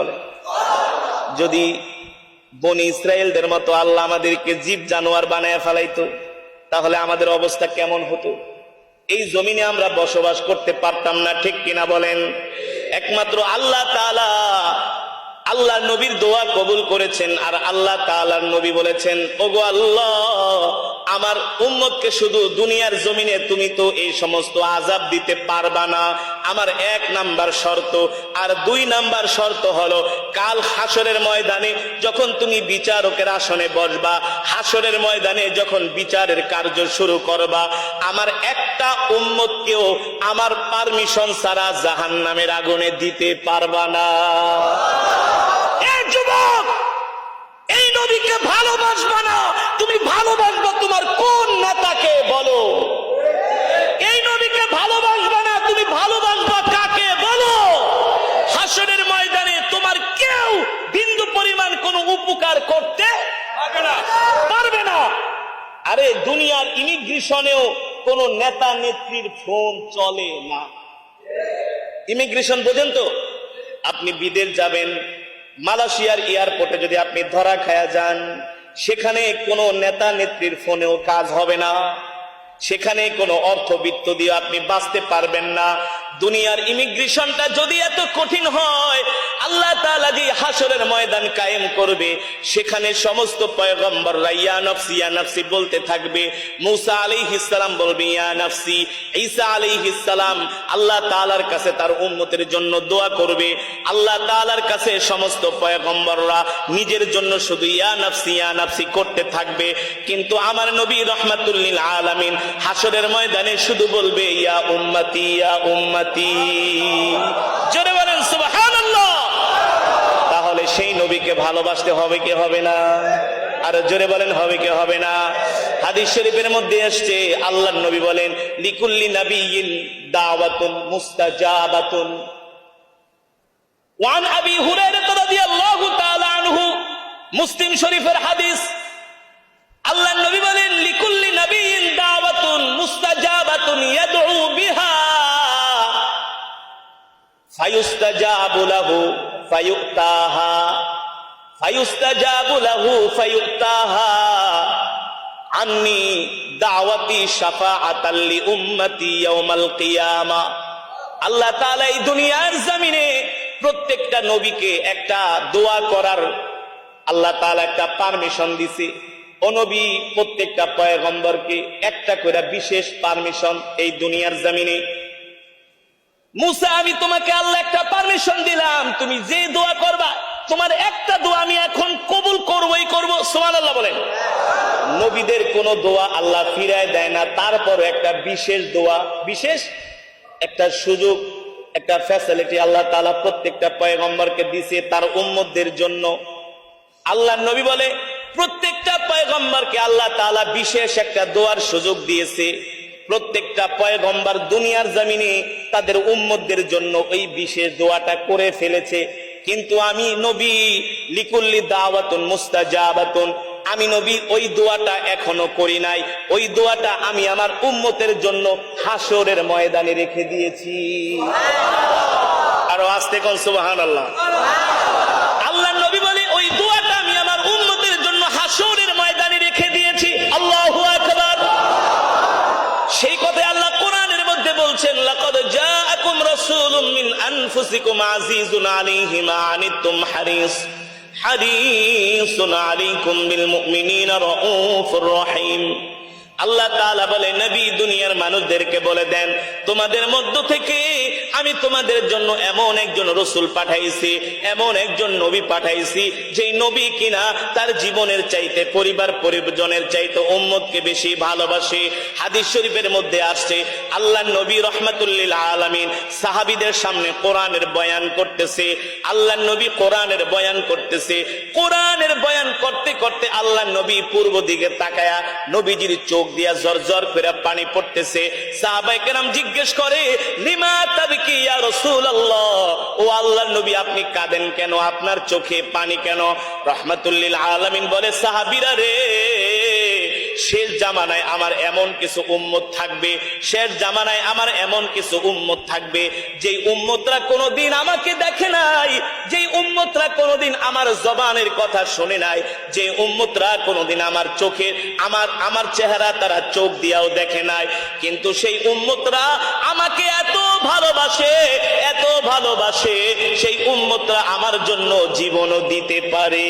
বলে। যদি বনি ইসরায়েলদের মতো আল্লাহ আমাদেরকে জীব জানোয়ার বানায় ফেলাইতো, তাহলে আমাদের অবস্থা কেমন হতো? এই জমিনে আমরা বসবাস করতে পারতাম না, ঠিক কিনা বলেন? একমাত্র আল্লাহ তাআলা আল্লাহ নবীর দোয়া কবুল করেছেন, আর আল্লাহ তাআলার নবী বলেছেন, ওগো আল্লাহ আমার উম্মতকে শুধু দুনিয়ার জমিনে তুমি তো এই সমস্ত আজাব দিতে পারবা না। আমার এক নাম্বার শর্ত, আর দুই নাম্বার শর্ত হলো, কাল হাসরের ময়দানে যখন তুমি বিচারকের আসনে বসবা হাসরের ময়দানে যখন বিচারের কার্য শুরু করবা, আমার একটা উম্মতকেও আমার পারমিশন ছাড়া জাহান নামের আগুনে দিতে পারবা না। যুবক, এই নবীকে ভালোবাসবা না তুমি ভালোবাসবা তোমার কোন নেতাকে বলো এই নবীকে ভালোবাসবা না তুমি ভালোবাসবা কাকে বলো হাসনের ময়দানে তোমার কেউ বিন্দু পরিমাণ কোনো উপকার করতে পারবে না। আরে দুনিয়ার ইমিগ্রেশনেও কোন নেতা নেত্রীর ফোন চলে না। ইমিগ্রেশন বোঝেন তো? আপনি বিদেশ যাবেন, মালয়েশিয়ার এয়ারপোর্টে যদি আপনি ধরা খায়া যান, সেখানে কোনো নেতা নেত্রীর ফোনেও কাজ হবে না। সেখানে কোনো অর্থবিত্ত দিয়ে আপনি বাঁচতে পারবেন না। দুনিয়ার ইমিগ্রেশনটা যদি এত কঠিন হয় যে হাসরের ময়দান কায়েম করবে, সেখানে সমস্ত পয়গম্বররা, ইয়া নফসি বলতে থাকবে, মুসা আলাইহিস সালাম বলবে, ইয়া ঈসা আলাইহিস সালাম, আল্লাহ তাআলার কাছে তার উম্মতের জন্য দোয়া করবে। আল্লাহ তাআলার কাছে সমস্ত পয়গম্বররা নিজের জন্য শুধু ইয়া নফসি ইয়া নফসি করতে থাকবে। কিন্তু আমার নবী রহমাতুল্লিল আলামিন হাসরের ময়দানে শুধু বলবে, ইয়া উম্মতি ইয়া উম্মতি। জোরে বলেন সুবহানাল্লাহ তাহলে সেই নবীকে ভালোবাসতে হবে, কি হবে না? আর জোরে বলেন, হবে কি হবে না? হাদিস শরীফের মধ্যে আসছে, আল্লাহর নবী বলেন, লিকুল্লি নাবিয়িন দাওয়াতুন মুস্তাজাবাতুন। ওয়ান আবি হুরায়রা রাদিয়াল্লাহু তাআলা আনহু, মুসলিম শরীফের হাদিস। আল্লাহর নবী বলেন, লিকুল্লি নাবিয়িন দাওয়াতুন মুস্তাজাবাতুন ইয়াদউ বিহা। ফায়ুস্তাজাবু লাহু ফায়ুক্তাহা আন্নি দাওয়াতি শাফাআতাল লি উম্মতি ইয়াউমাল কিয়ামা। আল্লাহ এই দুনিয়ার জমিনে প্রত্যেকটা নবীকে একটা দোয়া করার আল্লাহ তাআলা একটা পারমিশন দিছে। ও নবী, প্রত্যেকটা পয়গম্বরকে একটা করে বিশেষ পারমিশন এই দুনিয়ার জমিনে। মুসা, আমি তোমাকে আল্লাহ একটা পারমিশন দিলাম, তুমি যে দোয়া করবা তোমার একটা দোয়া আমি এখন কবুল করবই করব। সোমান আল্লাহ বলেন। নবীদের কোন দোয়া আল্লাহ ফিরায় দেয় না। তারপর একটা বিশেষ দোয়া, বিশেষ একটা সুযোগ, একটা ফ্যাসিলিটি আল্লাহ তাআলা প্রত্যেকটা পয়গম্বরকে দিছে তার উম্মতদের জন্য। আল্লাহ নবী বলে, প্রত্যেকটা পয়গম্বরকে আল্লাহ তাআলা বিশেষ একটা দোয়ার সুযোগ দিয়েছে। প্রত্যেকটা পয়গম্বর দুনিয়ার জমিনে তাদের উম্মতদের জন্য ওই বিশেষ দোয়াটা করে ফেলেছে। কিন্তু আমি নবী লিকুল্লি দাওয়াতুন মুস্তাজাবাতুন। আমি নবী ওই দোয়াটা এখনও করি নাই। ওই দোয়াটা আমি আমার উম্মতের জন্য হাসরের ময়দানে রেখে দিয়েছি। আরও আসতে কন সুবাহ আল্লাহ রাসূলুম মিন আনফুসিকুম আজিজুন আলাইহি মা আনিতুম হারিস হারিসুন আলাইকুম বিল মুমিনিনা রাউফুর রহিম আল্লাহ তাআলা বলে, নবী, দুনিয়ার মানুষদেরকে বলে দেন, তোমাদের মধ্য থেকে আমি তোমাদের জন্য এমন একজন রসুল পাঠাইছি, এমন একজন নবী পাঠাইছি, যেই নবী কিনা তার জীবনের চাইতে, পরিবার পরিজনের চাইতে উম্মতকে বেশি ভালোবাসে। হাদিস শরীফের মধ্যে আসছে, আল্লাহ নবী রহমাতুল্লিল আলামিন সাহাবিদের সামনে কোরআনের বয়ান করতেছে, আল্লাহ নবী কোরআনের বয়ান করতেছে। কোরআনের বয়ান করতে করতে আল্লাহ নবী পূর্ব দিকে তাকায়া নবীজির চোখ দিয়া জর জর করে পানি পড়তেছে। সাহাবাইকেরাম জিজ্ঞেস করে, লিমা তাবিকি রসুল আল্লাহ ও আল্লাহ নবী, আপনি কাঁদেন কেন? আপনার চোখে পানি কেন? রহমাতুল্লিল আলমিন, বলে সাহাবিরা রে শেষ জামানায় আমার এমন কিছু উম্মত থাকবে, শেষ জামানায় আমার এমন কিছু উম্মত থাকবে, যেই উম্মতরা কোনোদিন আমাকে দেখে নাই, যেই উম্মতরা কোনোদিন আমার জবানের কথা শুনে নাই যে উম্মতরা কোনোদিন আমার চোখের, আমার আমার চেহারা তারা চোখ দিয়াও দেখে নাই। কিন্তু সেই উম্মতরা আমাকে এত ভালোবাসে এত ভালোবাসে, সেই উম্মতরা আমার জন্য জীবনও দিতে পারে।